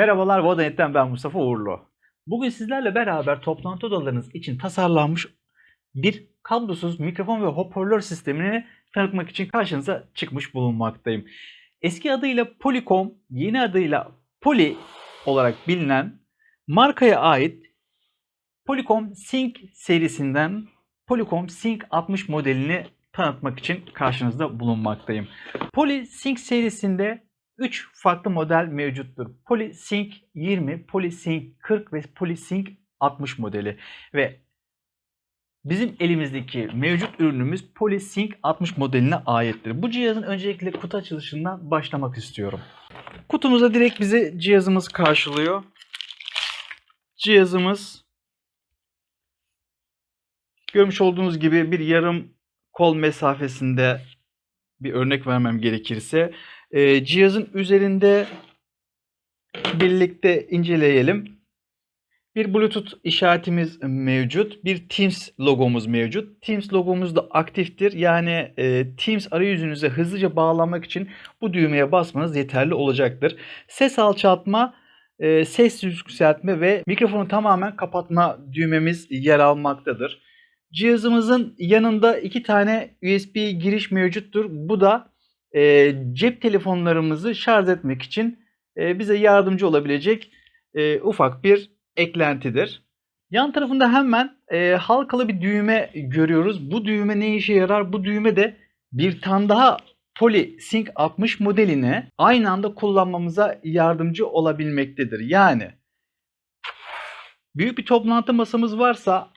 Merhabalar Vodanet'ten ben Mustafa Uğurlu. Bugün sizlerle beraber toplantı odalarınız için tasarlanmış bir kablosuz mikrofon ve hoparlör sistemini tanıtmak için karşınıza çıkmış bulunmaktayım. Eski adıyla Polycom, yeni adıyla Poly olarak bilinen markaya ait Polycom Sync serisinden Polycom Sync 60 modelini tanıtmak için karşınızda bulunmaktayım. Poly Sync serisinde 3 farklı model mevcuttur. PolySync 20, PolySync 40 ve PolySync 60 modeli. Ve bizim elimizdeki mevcut ürünümüz PolySync 60 modeline aittir. Bu cihazın öncelikle kutu açılışından başlamak istiyorum. Kutumuzda direkt bizi cihazımız karşılıyor. Cihazımız görmüş olduğunuz gibi bir yarım kol mesafesinde bir örnek vermem gerekirse e, cihazın üzerinde birlikte inceleyelim. Bir Bluetooth işaretimiz mevcut. Bir Teams logomuz mevcut. Teams logomuz da aktiftir. Yani e, Teams arayüzünüze hızlıca bağlanmak için bu düğmeye basmanız yeterli olacaktır. Ses alçaltma, e, ses yükseltme ve mikrofonu tamamen kapatma düğmemiz yer almaktadır. Cihazımızın yanında iki tane USB giriş mevcuttur. Bu da e, cep telefonlarımızı şarj etmek için e, bize yardımcı olabilecek e, ufak bir eklentidir. Yan tarafında hemen e, halkalı bir düğme görüyoruz. Bu düğme ne işe yarar? Bu düğme de bir tane daha PolySync 60 modelini aynı anda kullanmamıza yardımcı olabilmektedir. Yani büyük bir toplantı masamız varsa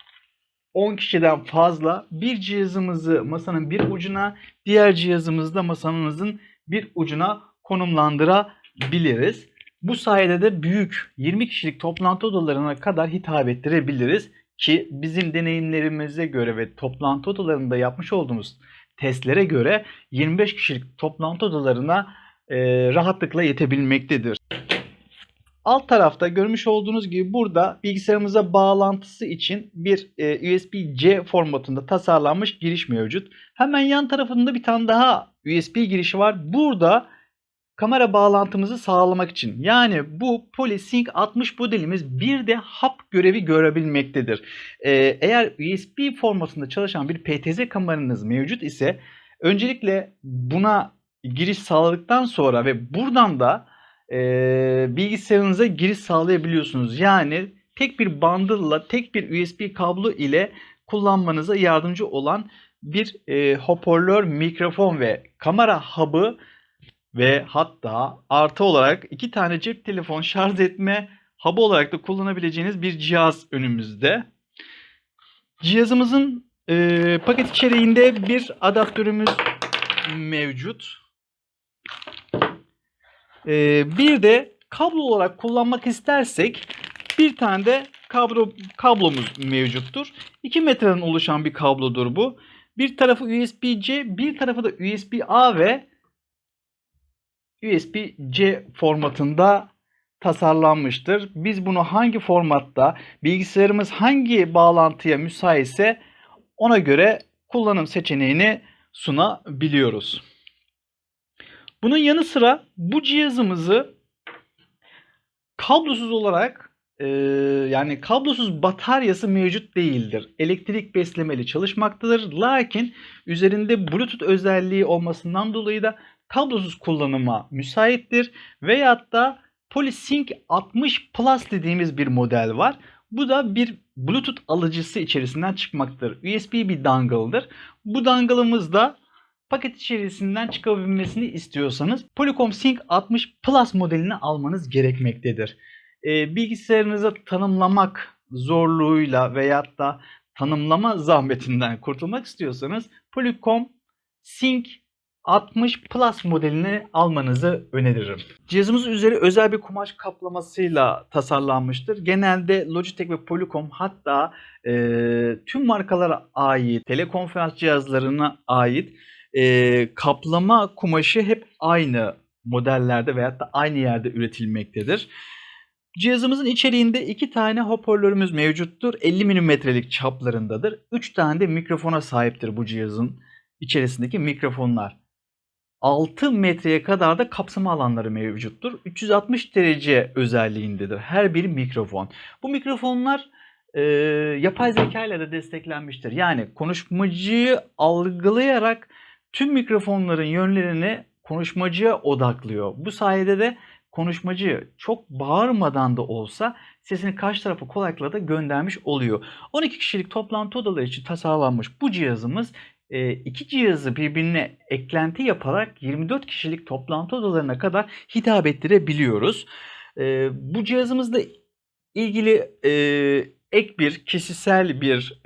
10 kişiden fazla bir cihazımızı masanın bir ucuna, diğer cihazımızı da masamızın bir ucuna konumlandırabiliriz. Bu sayede de büyük 20 kişilik toplantı odalarına kadar hitap ettirebiliriz ki bizim deneyimlerimize göre ve toplantı odalarında yapmış olduğumuz testlere göre 25 kişilik toplantı odalarına e, rahatlıkla yetebilmektedir. Alt tarafta görmüş olduğunuz gibi burada bilgisayarımıza bağlantısı için bir e, USB-C formatında tasarlanmış giriş mevcut. Hemen yan tarafında bir tane daha USB girişi var. Burada kamera bağlantımızı sağlamak için. Yani bu PolySync 60 modelimiz bir de hap görevi görebilmektedir. E, eğer USB formatında çalışan bir PTZ kameranız mevcut ise öncelikle buna giriş sağladıktan sonra ve buradan da e, bilgisayarınıza giriş sağlayabiliyorsunuz. Yani tek bir bundle'la tek bir USB kablo ile kullanmanıza yardımcı olan bir e, hoparlör, mikrofon ve kamera hub'ı ve hatta artı olarak iki tane cep telefon şarj etme hub'ı olarak da kullanabileceğiniz bir cihaz önümüzde. Cihazımızın e, paket içeriğinde bir adaptörümüz mevcut. Ee, bir de kablo olarak kullanmak istersek bir tane de kablo kablomuz mevcuttur. 2 metreden oluşan bir kablodur bu. Bir tarafı USB-C, bir tarafı da USB-A ve USB-C formatında tasarlanmıştır. Biz bunu hangi formatta, bilgisayarımız hangi bağlantıya müsaitse ona göre kullanım seçeneğini sunabiliyoruz. Bunun yanı sıra bu cihazımızı kablosuz olarak e, yani kablosuz bataryası mevcut değildir. Elektrik beslemeli çalışmaktadır. Lakin üzerinde Bluetooth özelliği olmasından dolayı da kablosuz kullanıma müsaittir. Veyahut da PolySync 60 Plus dediğimiz bir model var. Bu da bir Bluetooth alıcısı içerisinden çıkmaktadır. USB bir dongle'dır. Bu dongle'ımız da paket içerisinden çıkabilmesini istiyorsanız Polycom Sync 60 Plus modelini almanız gerekmektedir. E, bilgisayarınıza tanımlamak zorluğuyla veyahut da tanımlama zahmetinden kurtulmak istiyorsanız Polycom Sync 60 Plus modelini almanızı öneririm. Cihazımızın üzeri özel bir kumaş kaplamasıyla tasarlanmıştır. Genelde Logitech ve Polycom hatta e, tüm markalara ait, telekonferans cihazlarına ait e, kaplama kumaşı hep aynı modellerde veyahut da aynı yerde üretilmektedir. Cihazımızın içeriğinde iki tane hoparlörümüz mevcuttur. 50 mm'lik çaplarındadır. 3 tane de mikrofona sahiptir bu cihazın içerisindeki mikrofonlar. 6 metreye kadar da kapsama alanları mevcuttur. 360 derece özelliğindedir her bir mikrofon. Bu mikrofonlar e, yapay zeka ile de desteklenmiştir. Yani konuşmacıyı algılayarak tüm mikrofonların yönlerini konuşmacıya odaklıyor. Bu sayede de konuşmacı çok bağırmadan da olsa sesini karşı tarafa kolaylıkla da göndermiş oluyor. 12 kişilik toplantı odaları için tasarlanmış bu cihazımız e, iki cihazı birbirine eklenti yaparak 24 kişilik toplantı odalarına kadar hitap ettirebiliyoruz. E, bu cihazımızla ilgili e, ek bir kişisel bir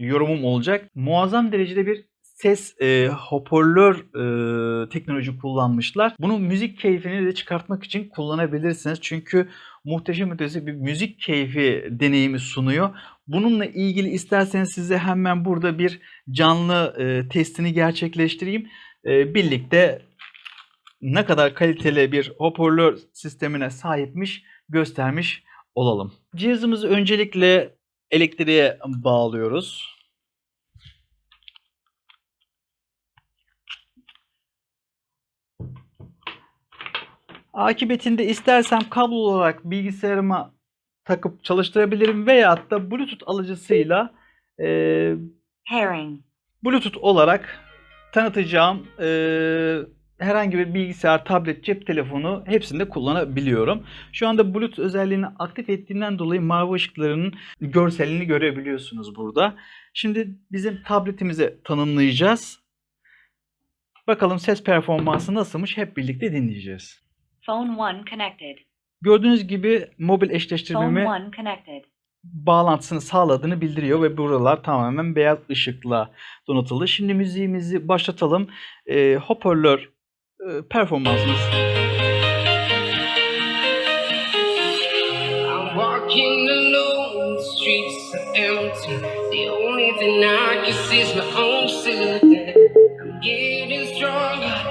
yorumum olacak. Muazzam derecede bir ses e, hoparlör e, teknoloji kullanmışlar. Bunu müzik keyfini de çıkartmak için kullanabilirsiniz. Çünkü muhteşem ötesi bir müzik keyfi deneyimi sunuyor. Bununla ilgili isterseniz size hemen burada bir canlı e, testini gerçekleştireyim. E, birlikte ne kadar kaliteli bir hoparlör sistemine sahipmiş göstermiş olalım. Cihazımızı öncelikle elektriğe bağlıyoruz. Akibetinde istersem kablo olarak bilgisayarıma takıp çalıştırabilirim veyahut da Bluetooth alıcısıyla e, Pairing. Bluetooth olarak tanıtacağım e, herhangi bir bilgisayar, tablet, cep telefonu hepsinde kullanabiliyorum. Şu anda Bluetooth özelliğini aktif ettiğinden dolayı mavi ışıklarının görselini görebiliyorsunuz burada. Şimdi bizim tabletimize tanımlayacağız. Bakalım ses performansı nasılmış hep birlikte dinleyeceğiz. Phone 1 connected. Gördüğünüz gibi mobil Phone eşleştirmemi 1 connected. bağlantısını sağladığını bildiriyor ve buralar tamamen beyaz ışıkla donatıldı. Şimdi müziğimizi başlatalım. Ee, hoparlör e, performansımız I'm walking alone, the streets are empty. The only thing I can see is my own silhouette. I'm getting stronger,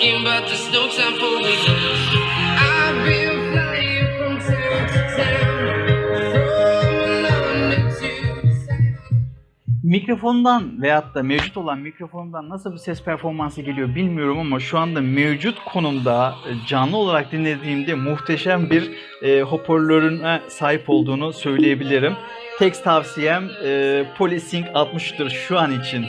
ticking, but there's no time for me. I've been flying from town to town, mikrofondan veyahut da mevcut olan mikrofondan nasıl bir ses performansı geliyor bilmiyorum ama şu anda mevcut konumda e, canlı olarak dinlediğimde muhteşem bir e, hoparlörüne sahip olduğunu söyleyebilirim. Tek tavsiyem e, PolySync 60'tır şu an için.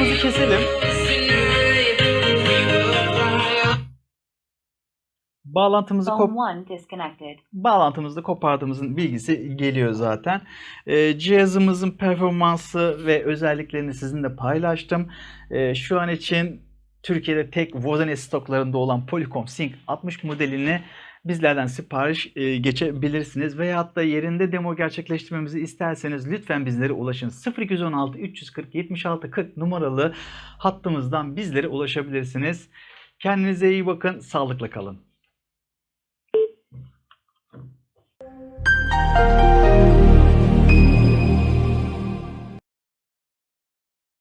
Bağlantımızı keselim. Bağlantımızı kop Phone 1 disconnected. bağlantımızda kopardığımızın bilgisi geliyor zaten. Ee, cihazımızın performansı ve özelliklerini sizinle paylaştım. Ee, şu an için Türkiye'de tek Wozniak stoklarında olan Polycom Sync 60 modelini bizlerden sipariş e, geçebilirsiniz. Veyahut da yerinde demo gerçekleştirmemizi isterseniz lütfen bizlere ulaşın. 0216 340 76 40 numaralı hattımızdan bizlere ulaşabilirsiniz. Kendinize iyi bakın, sağlıkla kalın.